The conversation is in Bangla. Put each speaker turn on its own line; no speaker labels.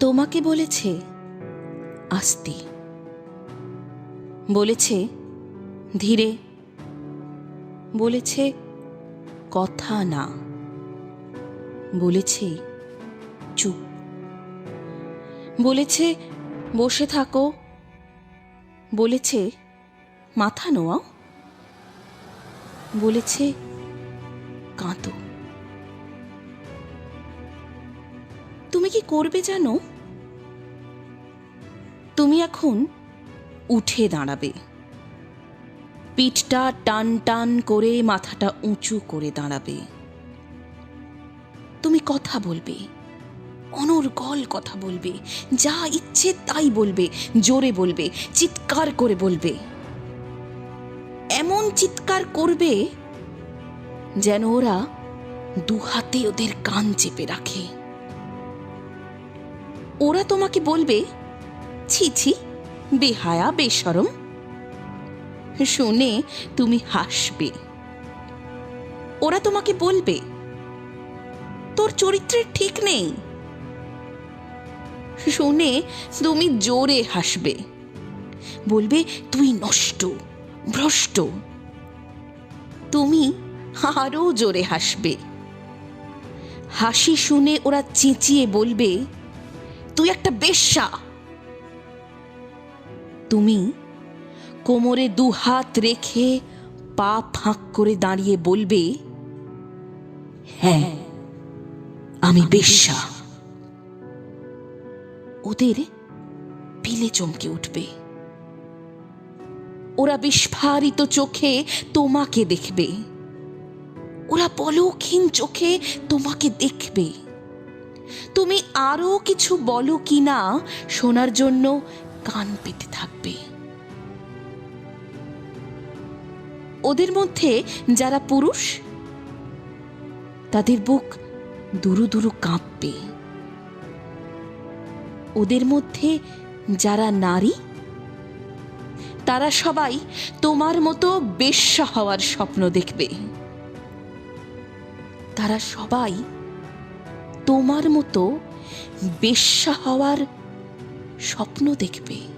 তোমাকে বলেছে, আস্তে। বলেছে, ধীরে। বলেছে, কথা না। বলেছে, চুপ। বলেছে, বসে থাকো। বলেছে, মাথা নোয়াও? বলেছে, কাঁদো। তুমি কি করবে জানো? তুমি এখন উঠে দাঁড়াবে। পিঠটা টান টান করে মাথাটা উঁচু করে দাঁড়াবে। তুমি কথা বলবে, অনর্গল কথা বলবে, যা ইচ্ছে তাই বলবে, জোরে বলবে, চিৎকার করে বলবে। এমন চিৎকার করবে যেন ওরা দুহাতে ওদের কান চেপে রাখে। ওরা তোমাকে বলবে, ছি ছি, বেহায়া বেসরম শুনে তুমি হাসবে। ওরা তোমাকে বলবে, তোর চরিত্রের ঠিক নেই। শুনে তুমি জোরে হাসবে। বলবে, তুই নষ্ট, ভ্রষ্ট। তুমি আরও জোরে হাসবে। হাসি শুনে ওরা চেঁচিয়ে বলবে তুই একটা বেশ্যা। তুমি কোমরে দু হাত রেখে পা ফাঁক করে দাঁড়িয়ে বলবে হ্যাঁ আমি বেশ্যা। ওদের পিলে চমকে উঠবে। ওরা বিস্ফারিত চোখে তোমাকে দেখবে। ওরা পলকহীন চোখে তোমাকে দেখবে। তুমি আরও কিছু বলো কি না শোনার জন্য কান পেতে থাকবে। ওদের মধ্যে যারা পুরুষ, তাদের বুক দুরু দুরু কাঁপবে। ওদের মধ্যে যারা নারী, তারা সবাই তোমার মতো বেশ্যা হওয়ার স্বপ্ন দেখবে। তারা সবাই তোমার মতো বেশ্যা হওয়ার স্বপ্ন দেখবে।